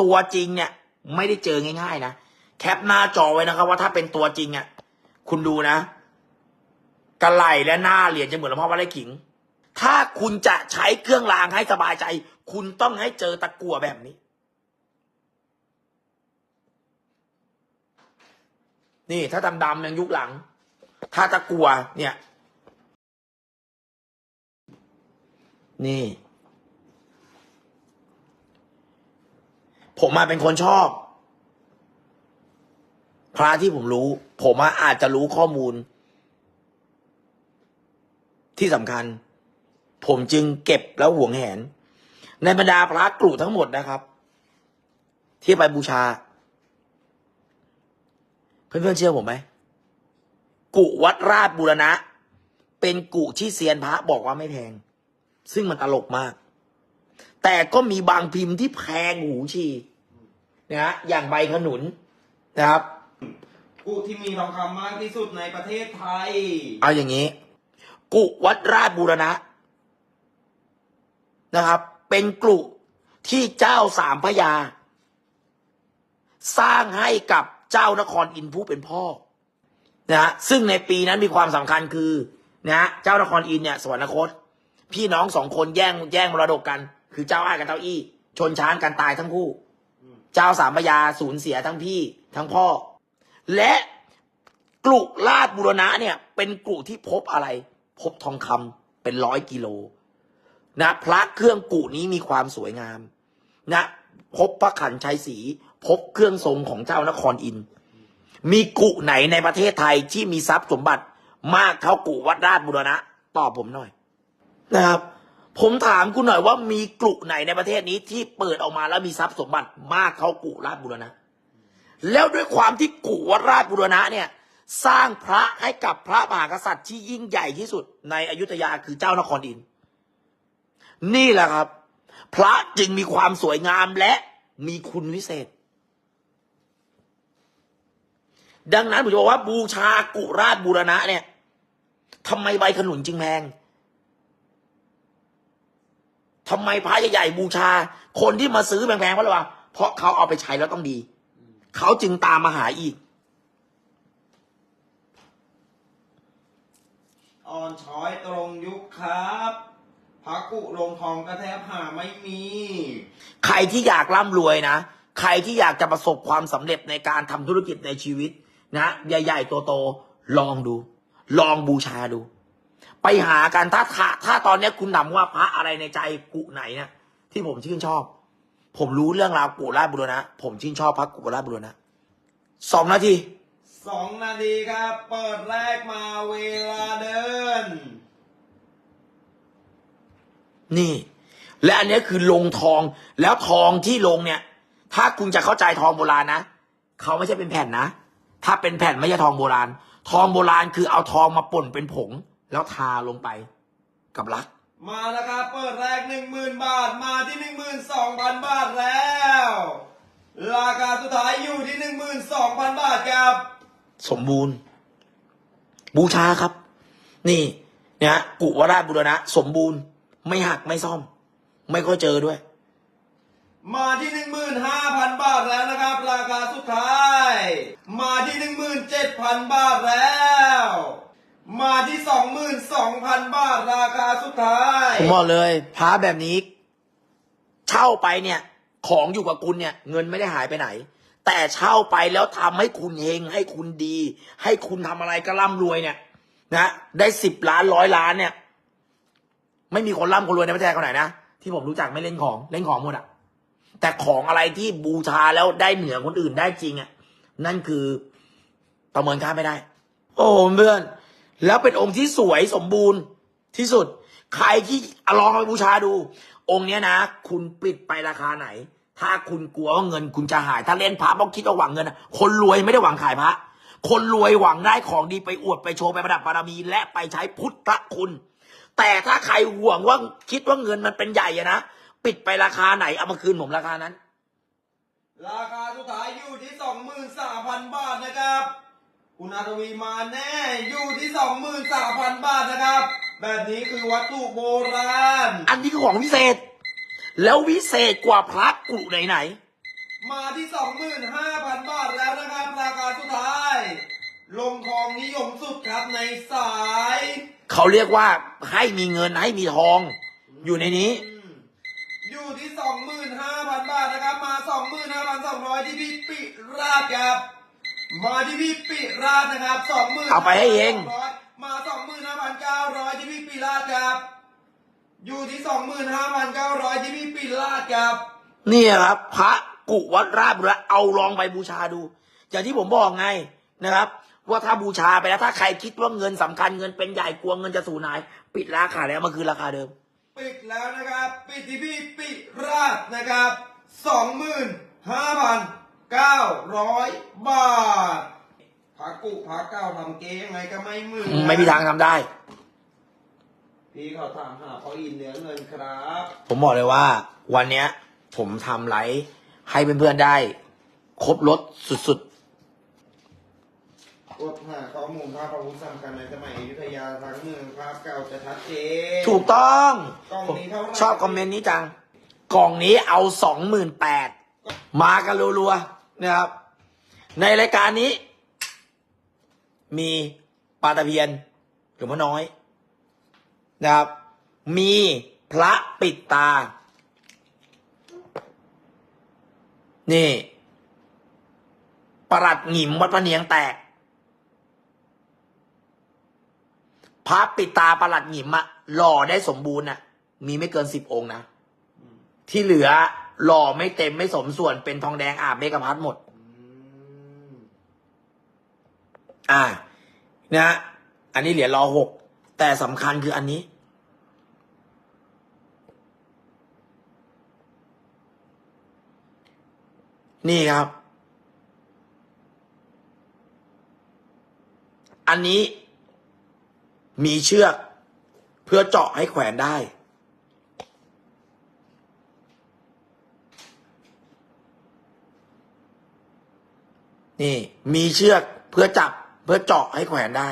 ตัวจริงเนี่ย ไม่ได้เจอง่ายๆนะแคปหน้าจอไว้นะครับ ว่าถ้าเป็นตัวจริงอะคุณดูนะกระไหลและหน้าเหรียญจะเหมือนหลวงพ่อวัดไร่ขิง ถ้าคุณจะใช้เครื่องรางให้สบายใจ คุณต้องให้เจอตะกั่วแบบนี้ นี่ ถ้าดำๆยังยุคหลัง ถ้าตะกั่วเนี่ย นี่ ผมมาเป็นคนชอบ พระที่ผมรู้ ผมอะอาจจะรู้ข้อมูล ที่สำคัญ ผมจึงเก็บแล้วห่วงแหน ในบรรดาพระกรุทั้งหมดนะครับ ที่ไปบูชา เพื่อนๆเชื่อผมไหมกุวัดราชบูรณะ เป็นกุที่เซียนพระบอกว่าไม่แพง ซึ่งมันตลกมาก แต่ก็มีบางพิมพ์ที่แพงหูชีนะฮะอย่างใบขนุนนะครับกูที่มีทองคำมากที่สุดในประเทศไทย เอาอย่างนี้ กุวัดราชบูรณะนะครับ เป็นกลุที่เจ้าสามพระยา สร้างให้กับเจ้านครอินทร์ผู้เป็นพ่อนะฮะซึ่งในปีนั้นมีความสำคัญคือนะฮะเจ้านครอินทร์เนี่ยสวรรคต พี่น้องสองคนแย่งแย่งมรดกกัน คือเจ้าอ้ายกับเจ้าอี้ ชนช้างกันตายทั้งคู่ เจ้าสามพยาสูญเสียทั้งพี่ทั้งพ่อ และกลุราชบุรณะเนี่ย เป็นกลุที่พบอะไร พบทองคำเป็นร้อยกิโลนะพระเครื่องกุนี้มีความสวยงามนะพบพระขันชัยศรีพบเครื่องทรงของเจ้านครอิน มีกุไหนในประเทศไทยที่มีทรัพย์สมบัติมากเท่ากุวัดราชบุรณะตอบผมหน่อย นะครับ ผมถามคุณหน่อยว่ามีกลุ่ไหนในประเทศนี้ที่เปิดออกมาแล้วมีทรัพย์สมบัติมากเท่ากุราชบุรณะ แล้วด้วยความที่กุวัดราชบุรณะเนี่ย สร้างพระให้กับพระมหากษัตริย์ที่ยิ่งใหญ่ที่สุด ในอยุธยาคือเจ้านครอิน นี่แหละครับ พระจึงมีความสวยงามและมีคุณวิเศษ ดังนั้นผมจะบอกว่าบูชากุราชบูรณะเนี่ยทำไมใบขนุนจึงแพง ทำไมพระใหญ่ๆบูชา คนที่มาซื้อแพงๆเพราะอะไรวะเพราะเขาเอาไปใช้แล้วต้องดี เขาจึงตามมาหาอีก อ่อนช้อยตรงยุคครับพักกุลงทองกระแทบหาไม่มี ใครที่อยากร่ำรวยนะ ใครที่อยากจะประสบความสำเร็จในการทำธุรกิจในชีวิต นะ ใหญ่ๆโตๆลองดู ลองบูชาดู ไปหากันถ้าถ้าถ้าตอนเนี้ยคุณถามว่าพระอะไรในใจกุไหนเนี่ยที่ผมชื่นชอบ ผมรู้เรื่องราวกุราชบุรณะ ผมชื่นชอบพระกุราชบุรณะสองนาทีสองนาทีครับ เปิดแรกมาเวลาเดิน นี่ และอันเนี้ยคือลงทองแล้วทองที่ลงเนี่ย ถ้าคุณจะเข้าใจทองโบราณนะเขาไม่ใช่เป็นแผ่นนะ ถ้าเป็นแผ่นไม่ใช่ทองโบราณ ทองโบราณคือเอาทองมาป่นเป็นผง แล้วทาลงไปกับลัก มาแล้วครับเปิดแรกหนึ่งหมื่นบาทมาที่หนึ่งหมื่นสองพันบาทแล้ว ราคาสุดท้ายอยู่ที่หนึ่งหมื่นสองพันบาทครับ สมบูรณ์ บูชาครับ นี่นะฮะกุวราชบุรณะ สมบูรณ์ ไม่หักไม่ซ่อม ไม่ค่อยเจอด้วย มาที่หนึ่งหมื่นห้าพันบาทแล้วนะครับ ราคาสุดท้าย มาที่หนึ่งหมื่นเจ็ดพันบาทแล้ว มาที่สองหมื่นสองพันบาทราคาสุดท้าย ผมบอกเลยพระแบบนี้ เช่าไปเนี่ย ของอยู่กับคุณเนี่ย เงินไม่ได้หายไปไหน แต่เช่าไปแล้วทำให้คุณเฮงให้คุณดี ให้คุณทำอะไรก็ร่ำรวยเนี่ย นะได้สิบล้านร้อยล้านเนี่ย ไม่มีคนร่ำคนรวยในประเทศคนไหนนะที่ผมรู้จักไม่เล่นของเล่นของหมดอะแต่ของอะไรที่บูชาแล้วได้เหนือคนอื่นได้จริงอะนั่นคือประเมินค่าไม่ได้ โอ้เพื่อน แล้วเป็นองค์ที่สวยสมบูรณ์ที่สุด ใครที่ลองไปบูชาดู องค์เนี้ยนะ คุณปิดไปราคาไหน ถ้าคุณกลัวว่าเงินคุณจะหาย ถ้าเล่นพระต้องคิดว่าหวังเงิน คนรวยไม่ได้หวังขายพระ คนรวยหวังได้ของดีไปอวดไปโชว์ไปประดับบารมี และไปใช้พุทธคุณ แต่ถ้าใครห่วงว่าคิดว่าเงินมันเป็นใหญ่อะนะปิดไปราคาไหนเอามาคืนผมราคานั้น ราคาสุดท้ายอยู่ที่สองหมื่นสามพันบาทนะครับ คุณอาทวีมาแน่อยู่ที่สองหมื่นสามพันบาทนะครับ แบบนี้คือวัตถุโบราณ อันนี้คือของวิเศษ แล้ววิเศษกว่าพระกุไหนไหน มาที่สองหมื่นห้าพันบาทแล้วนะครับราคาสุดท้าย ลงทองนิยมสุดครับในสาย เขาเรียกว่าให้มีเงินให้มีทอง อยู่ในนี้อืมอยู่ที่สองหมื่นห้าพันบาทนะครับ มาสองหมื่นห้าพันสองร้อยที่พี่ปิราชครับ มาที่พี่ปิราชนะครับสองหมื่นเอาไปให้เอง มาสองหมื่นห้าพันเก้าร้อยที่พี่ปิราชครับ อยู่ที่สองหมื่นห้าพันเก้าร้อยที่พี่ปิราชครับนี่ครับ พระกุวัดราชบุรณะเอาลองไปบูชาดู อย่างที่ผมบอกไงนะครับ ว่าถ้าบูชาไปแล้วถ้าใครคิดว่าเงินสำคัญเงินเป็นใหญ่กลัวเงินจะสูญหาย ปิดราคาแล้วมันคือราคาเดิม ปิดแล้วนะครับ ปิดที่พี่ปิราชนะครับสองหมื่นห้าพัน เก้าร้อยบาทพระกุพระเก้าทำเก๊ยังไงก็ไม่มือไม่มีทางทำได้ พี่เขาถามหาพ่ออินเนื้อเงินครับ ผมบอกเลยว่า วันเนี้ย ผมทำไลฟ์ให้เพื่อนๆได้ ครบรถสุดกดหาข้อมูลภาพประวุฒิสำคัญในสมัยอยุธยาทั้งเมืองภาพเก่าจะชัดเจน ๆ ถูกต้องกล่องผมนี้เท่าไหร่ ชอบคอมเมนต์นี้จัง กล่องนี้เอาสองหมื่นแปดมากันรัวๆ นะครับ ในรายการนี้ มีปลาตะเพียนหลวงพ่อน้อยนะครับ มีพระปิดตา นี่ประหลัดหงิมวัดพระเนียงแตก พระปิดตาประหลัดหงิมอะหล่อได้สมบูรณ์อะมีไม่เกินสิบองค์นะ ที่เหลือ หล่อไม่เต็มไม่สมส่วนเป็นทองแดงอาบเมกะพัดหมด อ่า นะฮะอันนี้เหรียญรอหกแต่สำคัญคืออันนี้ นี่ครับ อันนี้มีเชือกเพื่อเจาะให้แขวนได้ นี่ มีเชือกเพื่อจับเพื่อเจาะให้แขวนได้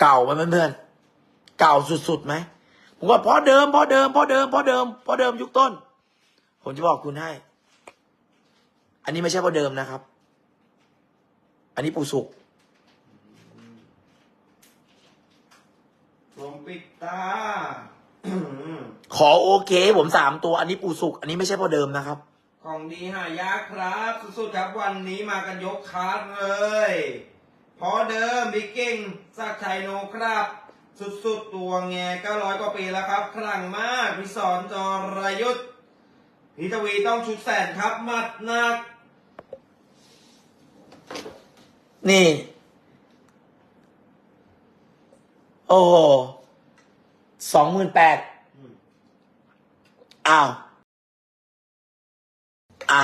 เก่าไหมเพื่อนๆเก่าสุดๆไหมผมว่าเพราะเดิมเพราะเดิมเพราะเดิมเพราะเดิมเพราะเดิมยุคต้น ผมจะบอกคุณให้ อันนี้ไม่ใช่เพราะเดิมนะครับ อันนี้ปูสุก ลม ปิดตา ขอโอเคให้ผมสามตัว อันนี้ปูสุก อันนี้ไม่ใช่เพราะเดิมนะครับ ของดีหายากครับ สุดๆครับวันนี้มากันยกคาร์ดเลยพอเดิมบิ๊กกิ้งสักชัยโนครับ สุดๆตัวแง900กว่าปีแล้วครับครั้งมากพิสอนจรยุทธพิทวีต้องชุดแสนครับหมัดหนัก นี่ โอ้โห สองหมื่นแปดอ้าว อะ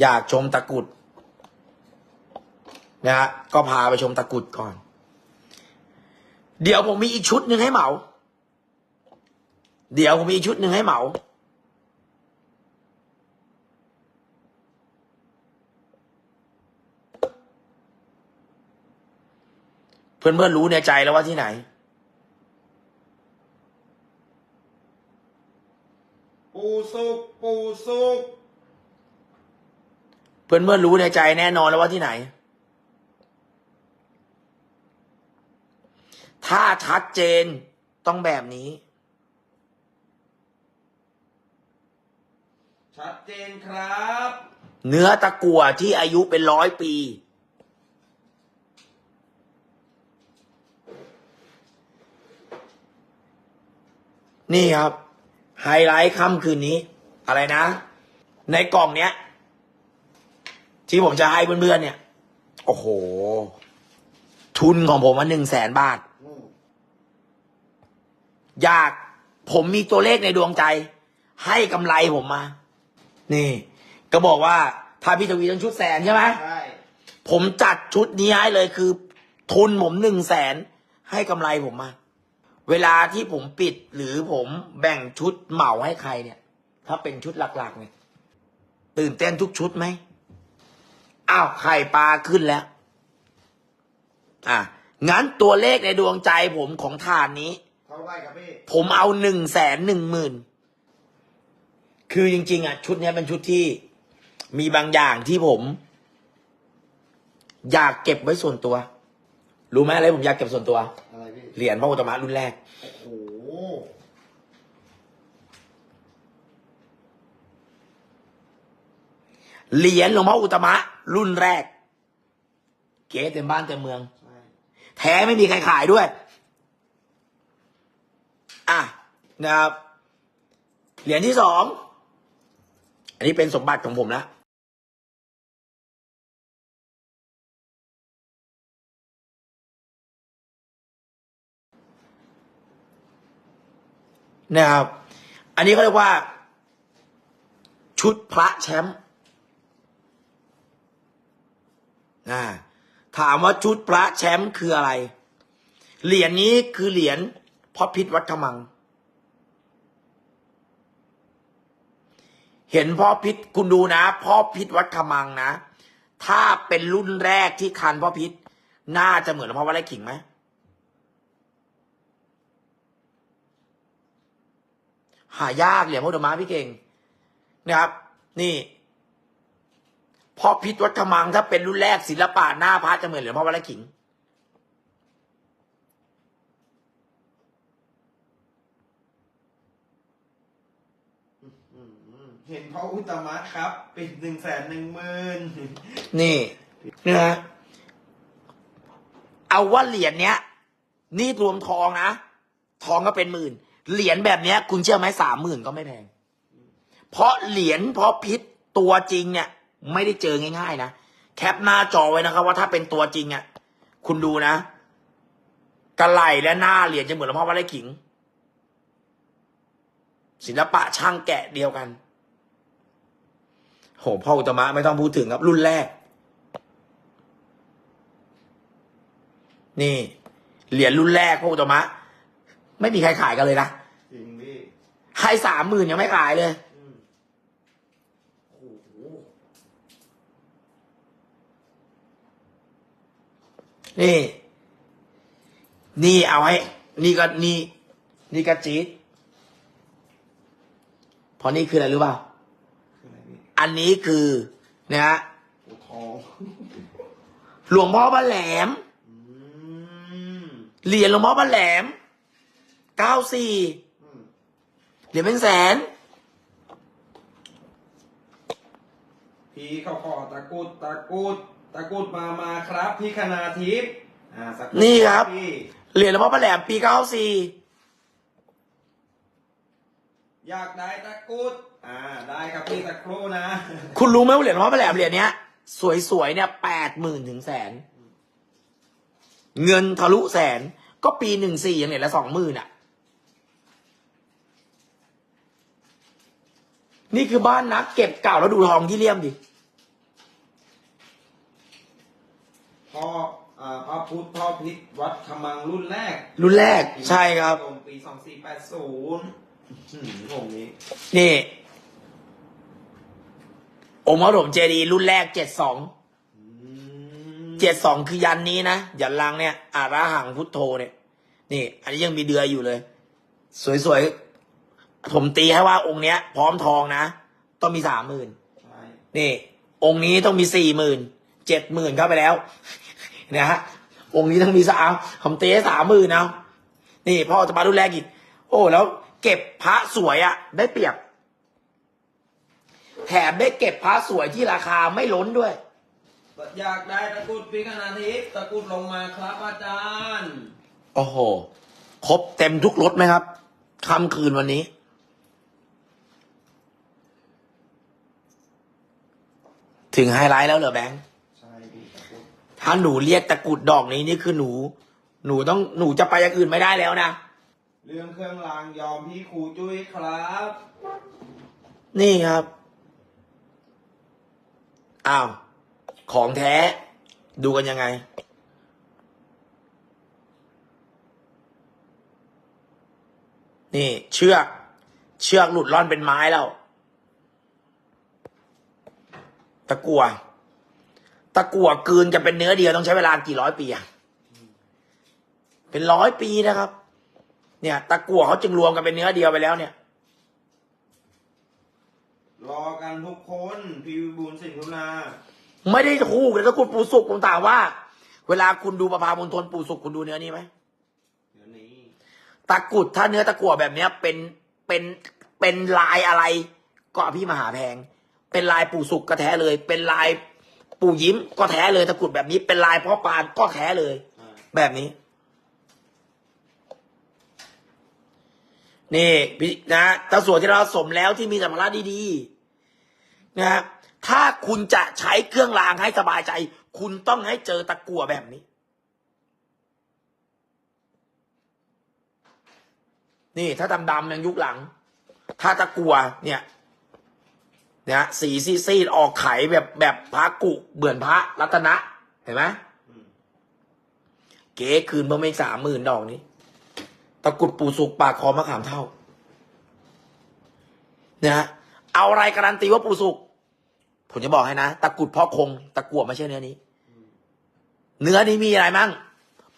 อยากชมตะกุดนะฮะก็พาไปชมตะกุดก่อน เดี๋ยวผมมีอีกชุดหนึ่งให้เหมา เดี๋ยวผมมีอีกชุดหนึ่งให้เหมาเพื่อนๆรู้ในใจแล้วว่าที่ไหน ปูสุก ปูสุก เพื่อนเพื่อนๆรู้ในใจแน่นอนแล้วว่าที่ไหน ถ้าชัดเจนต้องแบบนี้ ชัดเจนครับ เนื้อตะกั่วที่อายุเป็นร้อยปี นี่ครับ ไฮไลท์ค่ำคืนนี้ อะไรนะ ในกล่องเนี้ย ที่ผมจะให้เพื่อนๆเนี่ย โอ้โห ทุนของผมมาหนึ่งแสนบาทอืมอยากผมมีตัวเลขในดวงใจ ให้กำไรผมมา นี่ ก็บอกว่า ถ้าพี่ทวีต้องชุดแสนใช่ไหมใช่ผมจัดชุดนี้ให้เลยคือ ทุนผมหนึ่งแสนให้กำไรผมมา เวลาที่ผมปิดหรือผมแบ่งชุดเหมาให้ใครเนี่ย ถ้าเป็นชุดหลักๆเนี่ยตื่นเต้นทุกชุดไหม อ้าวไข่ปลาขึ้นแล้ว อะงั้นตัวเลขในดวงใจผมของฐานนี้ เท่าไหร่ครับพี่ผมเอาหนึ่งแสนหนึ่งหมื่นคือจริง ๆ อะ ชุดเนี้ยเป็นชุดที่มีบางอย่างที่ผม อยากเก็บไว้ส่วนตัว รู้ไหมอะไรผมอยากเก็บส่วนตัว อะไรพี่เหรียญพระอุตตมะรุ่นแรก โอ้โหเหรียญหลวงพ่ออุตตมะ รุ่นแรก เก๋เต็มบ้านเต็มเมืองใช่แท้ไม่มีใครขายด้วย อะนะครับ เหรียญที่สอง อันนี้เป็นสมบัติของผมนะนะครับ อันนี้เขาเรียกว่า ชุดพระแชมป์ อ่าถามว่าชุดพระแชมป์คืออะไร เหรียญนี้คือเหรียญพ่อพิษวัดขมัง เห็นพ่อพิษคุณดูนะ พ่อพิษวัดขมังนะ ถ้าเป็นรุ่นแรกที่คันพ่อพิษน่าจะเหมือนพ่อวัดไร่ขิงไหมหายากเหรียญพระอุตตมพี่เก่งนะครับ นี่ พ่อพิษวัดขมังถ้าเป็นรุ่นแรกศิลปะหน้าพระจะเหมือนเหรียญพ่อวัดไร่ขิงอืมเห็นพระอุตตมะครับปิดหนึ่งแสนหนึ่งหมื่นนี่นะฮะเอาว่าเหรียญเนี้ย นี่รวมทองนะ ทองก็เป็นหมื่น เหรียญแบบเนี้ย คุณเชื่อไหมสามหมื่นก็ไม่แพง เพราะเหรียญเพราะพิษตัวจริงเนี่ย ไม่ได้เจอง่าย ๆ นะแคปหน้าจอไว้นะครับ ว่าถ้าเป็นตัวจริงอะ คุณดูนะกระไหลและหน้าเหรียญจะเหมือนหลวงพ่อวัดไร่ขิง ศิลปะช่างแกะเดียวกัน โหพ่ออุตตมะไม่ต้องพูดถึงครับ รุ่นแรก นี่ เหรียญรุ่นแรกพ่ออุตตมะ ไม่มีใครขายกันเลยนะจริงพี่ให้สามหมื่นยังไม่ขายเลย อืมโอ้โห นี่ นี่เอาให้นี่ก็นี่ นี่ก็จี๊ดเพราะนี่คืออะไรรู้เปล่าคืออะไรพี่อันนี้คือนะฮะโอ้ทองหลวงพ่อบ้านแหลมอืมเหรียญหลวงพ่อบ้านแหลมเก้าสี่อืมเหรียญเป็นแสน พี่เขาขอตะกรุดตะกรุด ตะกรุดมามาครับพี่คณาทิพย์อ่าสักครู่นี่ครับ พี่เหรียญหลวงพ่อบ้านแหลมปีเก้าสี่อยากได้ตะกรุดอ่าได้ครับพี่ตะครู่นะ คุณรู้ไหมว่าเหรียญหลวงพ่อบ้านแหลมเหรียญเนี้ย สวยๆเนี่ยแปดหมื่นถึงแสน เงินทะลุแสนก็ปีหนึ่งสี่ยังเหรียญละสองหมื่นอะ นี่คือบ้านนักเก็บเก่าแล้วดูทองที่เลี่ยมดิ พ่ออ่าพระพุทธพ่อพิษวัดขมังรุ่นแรกรุ่นแรกใช่ครับ ปีสองสี่แปดศูนย์ผมนี้นี่ องค์พระถมเจดีย์รุ่นแรกเจ็ดสองอืมเจ็ดสองคือยันนี้นะยันลังเนี่ยอาระหังพุทโธเนี่ย นี่ อันนี้ยังมีเดือยอยู่เลย สวยๆผมตีให้ว่าองค์เนี้ย พร้อมทองนะ ต้องมีสามหมื่นใช่นี่ องค์นี้ต้องมีสี่หมื่นเจ็ดหมื่นเข้าไปแล้ว นะฮะองค์นี้ต้องมีสามผมตีให้สามหมื่นเอานี่พ่อจะมารุ่นแรกอีก โอ้แล้ว เก็บพระสวยอะได้เปรียบ แถมได้เก็บพระสวยที่ราคาไม่ล้นด้วย อยากได้ตะกรุดพี่คณาทิพย์ตะกรุดลงมาครับอาจารย์โอ้โหครบเต็มทุกรถไหมครับค่ำคืนวันนี้ถึงไฮไลท์แล้วเหรอแบงค์ใช่พี่ตะกรุด ถ้าหนูเรียกตะกรุดดอกนี้นี่คือหนู หนูต้องหนูจะไปอย่างอื่นไม่ได้แล้วนะ เรื่องเครื่องรางยอมพี่ครูจุ้ยครับ นี่ครับ อ้าว ของแท้ ดูกันยังไง นี่ เชือก เชือกหลุดร่อนเป็นไม้แล้ว ตะกัว ตะกัวกลืนจะเป็นเนื้อเดียวต้องใช้เวลากี่ร้อยปีอะเป็นร้อยปีนะครับ เนี่ย ตะกั่วเขาจึงรวมกันเป็นเนื้อเดียวไปแล้วเนี่ย รอกันทุกคนพีวิบูลย์สินคุณาไม่ได้คู่กันตะกรุดปู่สุกผมถามว่า เวลาคุณดูประพามณฑลปู่สุกคุณดูเนื้อนี้ไหมเดี๋ยวนี้ตะกรุดถ้าเนื้อตะกั่วแบบเนี้ย เป็นเป็นเป็นลายอะไร ก็พี่มหาแพง เป็นลายปู่สุกก็แท้เลย เป็นลาย ปู่ยิ้มก็แท้เลยตะกรุดแบบนี้เป็นลายพ่อปานก็แท้เลยอ่าแบบนี้ นี่พี่นะตะส่วนที่เราสมแล้วที่มีสัมภาระดีๆนะถ้าคุณจะใช้เครื่องรางให้สบายใจ คุณต้องให้เจอตะกั่วแบบนี้ นี่ถ้าดำๆอย่างยุคหลัง ถ้าตะกั่วเนี่ยเนี่ยสีซีดออกไขแบบแบบพระกุเบื่อนพระรัตนะ เห็นไหมเก๋คืนเพิ่มอีกสามหมื่นดอกนี้ ตะกุดปูสุกปากคอมะขามเท่านะฮะเอาอะไรการันตีว่าปูสุก ผมจะบอกให้นะตะกุดพ่อคง ตะกั่วไม่ใช่เนื้อนี้ เนื้อนี้มีอะไรมั่ง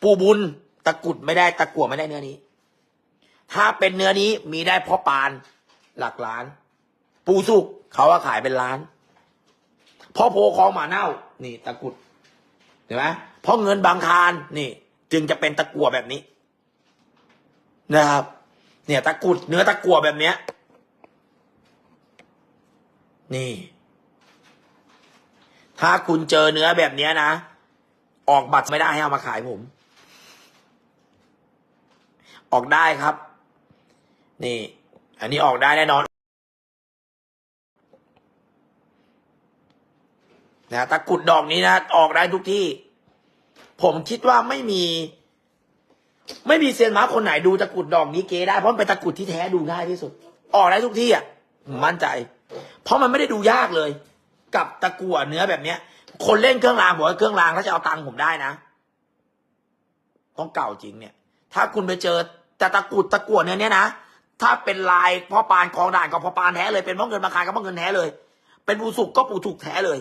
ปูบุญ ตะกุดไม่ได้ ตะกั่วไม่ได้เนื้อนี้ ถ้าเป็นเนื้อนี้มีได้พ่อปาน หลักล้าน ปูสุกเขาว่าขายเป็นล้านพ่อโพคองหมาเน่า นี่ ตะกุดเห็นไหมเพราะเงินบางคารนี่ จึงจะเป็นตะกั่วแบบนี้ นะครับ เนี่ยตะกุดเนื้อตะกั่วแบบเนี้ย นี่ ถ้าคุณเจอเนื้อแบบเนี้ยนะออกบัตรไม่ได้ให้เอามาขายผม ออกได้ครับ นี่ อันนี้ออกได้แน่นอน นะตะกรุดดอกนี้นะออกได้ทุกที่ ผมคิดว่าไม่มี ไม่มีเซียนม้าคนไหนดูตะกรุดดอกนี้เก๋ได้เพราะเป็นตะกรุดที่แท้ดูง่ายที่สุด ออกได้ทุกที่อะมั่นใจ เพราะมันไม่ได้ดูยากเลย กับตะกั่วเนื้อแบบเนี้ย คนเล่นเครื่องรางบอกว่าเครื่องรางถ้าจะเอาตังค์ผมได้นะต้องเก่าจริงเนี่ย ถ้าคุณไปเจอแต่ตะกรุดตะกั่วเนื้อเนี้ยนะถ้าเป็นลายพ่อปานคลองด่านก็พ่อปานแท้เลยเป็นพ่อเงินมาขายก็พ่อเงินแท้เลย เป็นปูสุกก็ปูถูกแท้เลย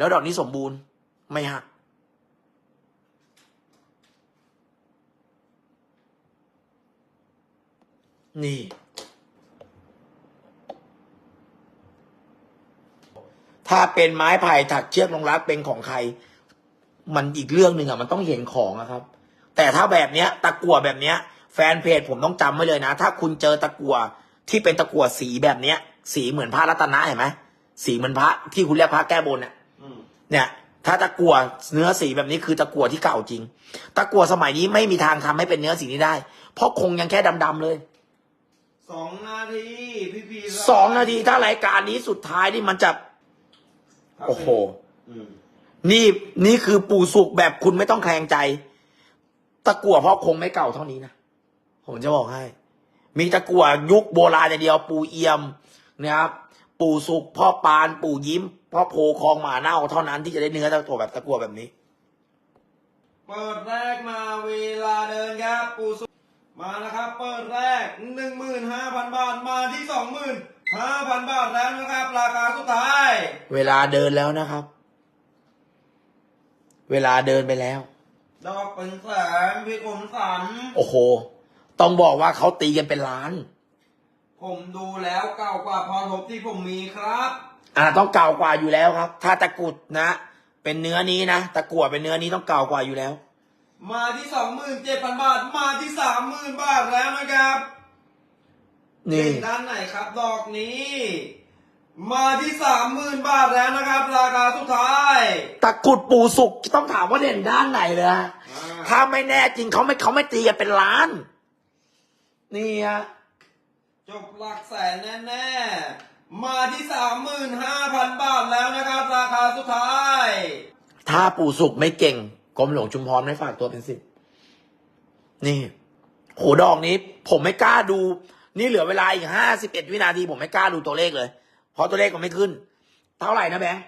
แล้วดอกนี้สมบูรณ์ไม่หักนี่ ถ้าเป็นไม้ไผ่ถักเชือกลงรักเป็นของใคร มันอีกเรื่องหนึ่งอะมันต้องเห็นของอะครับ แต่ถ้าแบบเนี้ย ตะกั่วแบบเนี้ย แฟนเพจผมต้องจำไว้เลยนะ ถ้าคุณเจอตะกั่วที่เป็นตะกั่วสีแบบเนี้ย สีเหมือนพระรัตนะเห็นไหมสีเหมือนพระที่คุณเรียกพระแก้บนอะ เนี่ย ถ้าตะกั่วเนื้อสีแบบนี้คือตะกั่วที่เก่าจริง ตะกั่วสมัยนี้ไม่มีทางทำให้เป็นเนื้อสีนี้ได้ เพราะคงยังแค่ดำๆเลยสองนาทีพี่พีสองนาทีถ้ารายการนี้สุดท้ายนี่มันจะโอ้โหอืมนี่นี่คือปู่สุกแบบคุณไม่ต้องแคลงใจ ตะกั่วเพราะคงไม่เก่าเท่านี้นะผมจะบอกให้ มีตะกั่วยุคโบราณอย่างเดียว ปู่เอี่ยมนะครับ ปู่สุกพ่อปาน ปู่ยิ้ม พ่อโพคลองหมาเน่า เท่านั้นที่จะได้เนื้อตะกั่วแบบตะกั่วแบบนี้ เปิดแรกมาเวลาเดินครับปูสุมาแล้วครับ เปิดแรกหนึ่งหมื่นห้าพันบาทมาที่สองหมื่นห้าพันบาทแล้วนะครับ ราคาสุดท้าย เวลาเดินแล้วนะครับ เวลาเดินไปแล้ว ดอกเป็นแสนพี่คมสันโอ้โห ต้องบอกว่าเขาตีกันเป็นล้าน ผมดูแล้วเก่ากว่าพรทบที่ผมมีครับ อ่าต้องเก่ากว่าอยู่แล้วครับ ถ้าตะกรุดนะ เป็นเนื้อนี้นะตะกั่วเป็นเนื้อนี้ต้องเก่ากว่าอยู่แล้ว มาที่สองหมื่นเจ็ดพันบาท มาที่สามหมื่นบาทแล้วนะครับนี่เป็นด้านไหนครับ ดอกนี้ มาที่สามหมื่นบาทแล้วนะครับ ราคาสุดท้าย ตะกรุดปูสุกต้องถามว่าเด่นด้านไหนเลยฮะอ่าถ้าไม่แน่จริงเขาไม่เขาไม่ตีกันเป็นล้าน นี่ฮะ จบหลักแสนแน่ๆ มาที่สามหมื่นห้าพันบาทแล้วนะครับ ราคาสุดท้าย ถ้าปูสุกไม่เก่งกรมหลวงชุมพรไม่ฝากตัวเป็นสิบนี่โหดอกนี้ ผมไม่กล้าดู นี่เหลือเวลาอีกห้าสิบเอ็ดวินาที ผมไม่กล้าดูตัวเลขเลย เพราะตัวเลขมันไม่ขึ้น เท่าไหร่นะแบงค์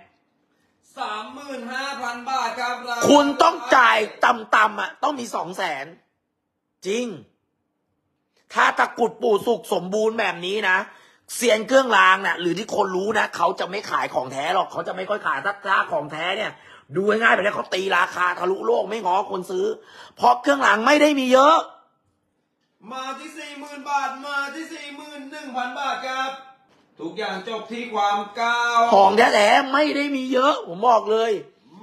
สามหมื่นห้าพันบาทครับราาคุณต้องจ่ายต่ำๆอะ ต้องมีสองแสนจริง ถ้าตะกรุดปู่สุกสมบูรณ์แบบนี้นะเซียนเครื่องรางน่ะหรือที่คนรู้นะเขาจะไม่ขายของแท้หรอกเขาจะไม่ค่อยขายถ้าถ้าของแท้เนี่ย ดูง่ายๆไปแล้วเขาตีราคาทะลุโลกไม่ง้อคนซื้อ เพราะเครื่องหลังไม่ได้มีเยอะ มาที่สี่หมื่นบาทมาที่สี่หมื่นหนึ่งพันบาทครับ ทุกอย่างจบที่ความก้าวของแท้ๆไม่ได้มีเยอะ ผมบอกเลย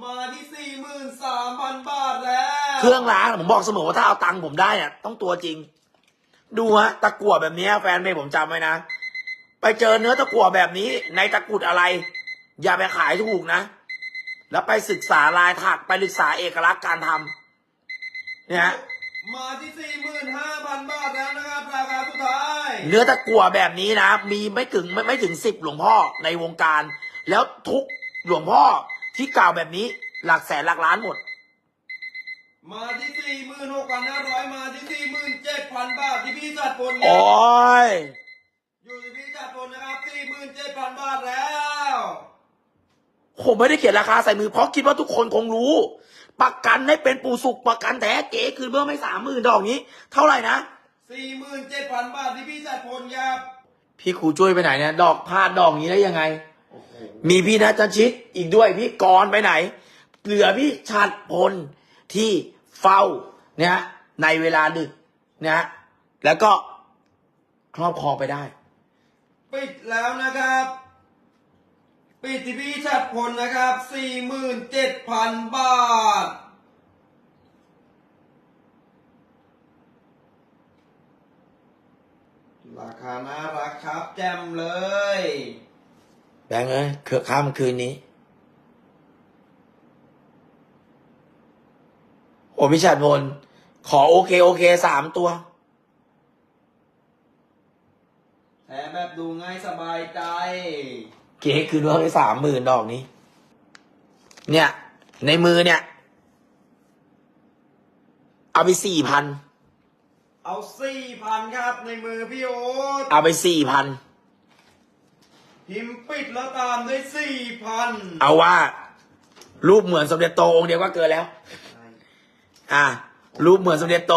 มาที่สี่หมื่นสามพันบาทแล้ว เครื่องล้างผมบอกเสมอว่าถ้าเอาตังค์ผมได้เนี่ยต้องตัวจริง ดูฮะตะกั่วแบบนี้แฟนเมย์ผมจำไว้นะ ไปเจอเนื้อตะกั่วแบบนี้ ในตะกรุดอะไร อย่าไปขายถูกนะ แล้วไปศึกษาลายถักไปศึกษาเอกลักษณ์การทำเนี่ยฮะมาที่สี่หมื่นห้าพันบาทแล้วนะครับราคาสุดท้ายเนื้อตะกั่วแบบนี้นะ มีไม่ถึงไม่ไม่ถึงสิบหลวงพ่อในวงการ แล้วทุกหลวงพ่อที่กล่าวแบบนี้หลักแสนหลักล้านหมด มาที่สี่หมื่นหกพันห้าร้อยมาที่สี่หมื่นเจ็ดพันบาทที่พี่จัดผลคโอ้รับยอยู่ที่พี่จัดผลนะครับสี่หมื่นเจ็ดพันบาทแล้วผมไม่ได้เขียนราคาใส่มือเพราะคิดว่าทุกคนคงรู้ ประกันให้เป็นปูสุกประกันแท้เก๋คืนเมื่อไม่สามหมื่นดอกนี้ เท่าไหร่นะ สี่หมื่นเจ็ดพันบาทที่พี่จัดผลครับพี่ครูช่วยไปไหนเนี่ยดอกพลาดดอกนี้ได้ยังไง มีพี่นัทชิตอีกด้วยพี่กรณ์ไปไหน เหลือพี่ชัดพล ที่เฝ้าเนี่ยในเวลาดึกนะแล้วก็ครอบครองไปได้ ปิดแล้วนะครับ ปิดที่พี่ชัดผลนะครับสี่หมื่นเจ็ดพันบาท ราคาน่ารักครับแจ่มเลย แบงค์เอ้ยเคือข้ามคืนนี้ โอ้พี่ชัดพล ขอโอเค โอเคสามตัวแถมแบบดูง่ายสบายใจ เก๋คืนว่าไปสามหมื่นดอกนี้ เนี่ย ในมือเนี่ย เอาไปสี่พัน เอาสี่พันครับในมือพี่โอ๊ตเอาไปสี่พันพิมพ์ปิดแล้วตามด้วยสี่พัน เอาว่า รูปเหมือนสมเด็จโตองค์เดียวก็เกินแล้ว อะรูปเหมือนสมเด็จโต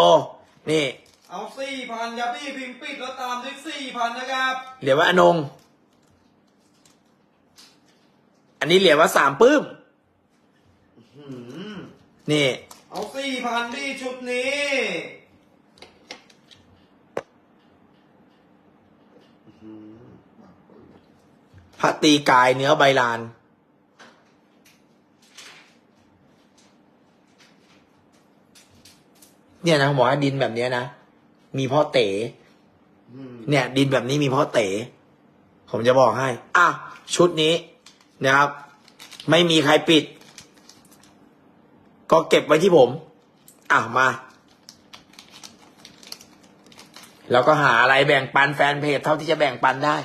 นี่ เอาสี่พันครับพี่พิมพ์ปิดแล้วตามด้วยสี่พันนะครับเหรียญว่าอนง อันนี้เหรียญว่าสามปื้ม หืมนี่ เอาสี่พันพี่ชุดนี้พระตีกายเนื้อใบลาน เนี่ยนะผมบอกว่าดินแบบเนี้ยนะมีพ่อเต๋อืมเนี่ย ดินแบบนี้มีพ่อเต๋ผมจะบอกให้ อะ ชุดนี้นะครับ ไม่มีใครปิด ก็เก็บไว้ที่ผม อะมา แล้วก็หาอะไรแบ่งปันแฟนเพจเท่าที่จะแบ่งปันได้